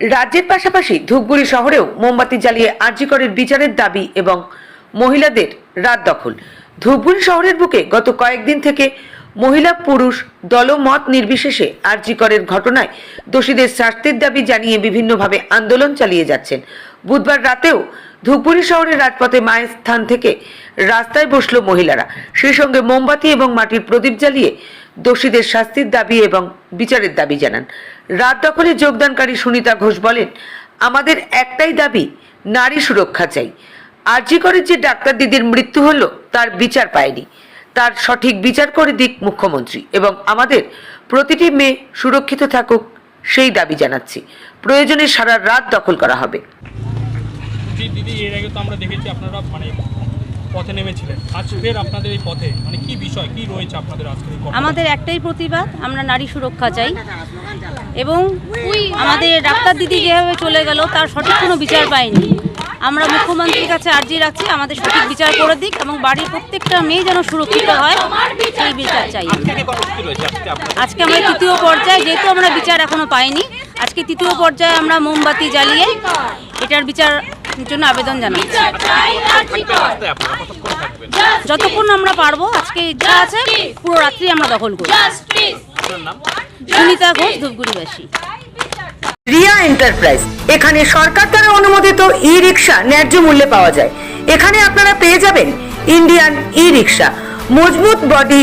রাজ্যের পাশাপাশি ধূপগুড়ি শহরেও মোমবাতি জ্বালিয়ে আর্যিকরের বিচারের দাবি এবং মহিলাদের রাত দখল। ধূপগুড়ি শহরের বুকে গত কয়েকদিন থেকে মহিলা পুরুষ দলমত নির্বিশেষে আর্যিকরের ঘটনায় দোষীদের শাস্তির দাবি জানিয়ে বিভিন্নভাবে আন্দোলন চালিয়ে যাচ্ছেন। বুধবার রাতেও ধূপগুড়ি শহরের রাজপথে মায়ের স্থান থেকে রাস্তায় বসল মহিলারা। সেই সঙ্গে মোমবাতি এবং মাটির প্রদীপ জ্বালিয়ে দোষীদের শাস্তির দাবি এবং বিচারের দাবি জানান। রাত দখলে যোগদানকারী সুনিতা ঘোষ বলেন, আমাদের একটাই দাবি, নারী সুরক্ষা চাই। আরজি করের যে ডাক্তার দিদির মৃত্যু হলো, তার বিচার পায়নি। তার সঠিক বিচার করে দিক মুখ্যমন্ত্রী এবং আমাদের প্রতিটি মেয়ে সুরক্ষিত থাকুক, সেই দাবি জানাচ্ছি। প্রয়োজনে সারা রাত দখল করা হবে। জি দিদি এর আগে তো আমরা দেখেছি আপনারা মানে পথে নেমেছিলেন। আজ ফের আপনাদের এই পথে। মানে কি বিষয় কি রয়েছে আপনাদের আজকের আমাদের একটাই প্রতিবাদ আমরা নারী সুরক্ষা চাই। এবং আমাদের ডাক্তার দিদি যেভাবে চলে গেল তার সঠিক কোনো বিচার পাইনি আমরা মুখ্যমন্ত্রীর কাছে আর্জি রাখছি আমাদের সঠিক বিচার করে দিক এবং বাড়ির প্রত্যেকটা মেয়ে যেন সুরক্ষিত হয় সেই বিচার চাই। আজকে আজকে আজকে আমরা তৃতীয় পর্যায়ে যেহেতু আমরা বিচার এখনও পাইনি আজকে তৃতীয় পর্যায়ে আমরা মোমবাতি জ্বালিয়ে এটার বিচার জন্য আবেদন জানাচ্ছি। যতক্ষণ আমরা পারব, আজকে ইচ্ছা আছে, পুরো রাত্রি আমরা দখল করব। সুনিতা ঘোষ, ধূপগুড়িবাসী। রিয়া এন্টারপ্রাইজ। এখানে সরকার দ্বারা অনুমোদিত ই রিক্সা ন্যায্য মূল্যে পাওয়া যায়। এখানে আপনারা পেয়ে যাবেন ইন্ডিয়ান ই রিক্সা মজবুত বডি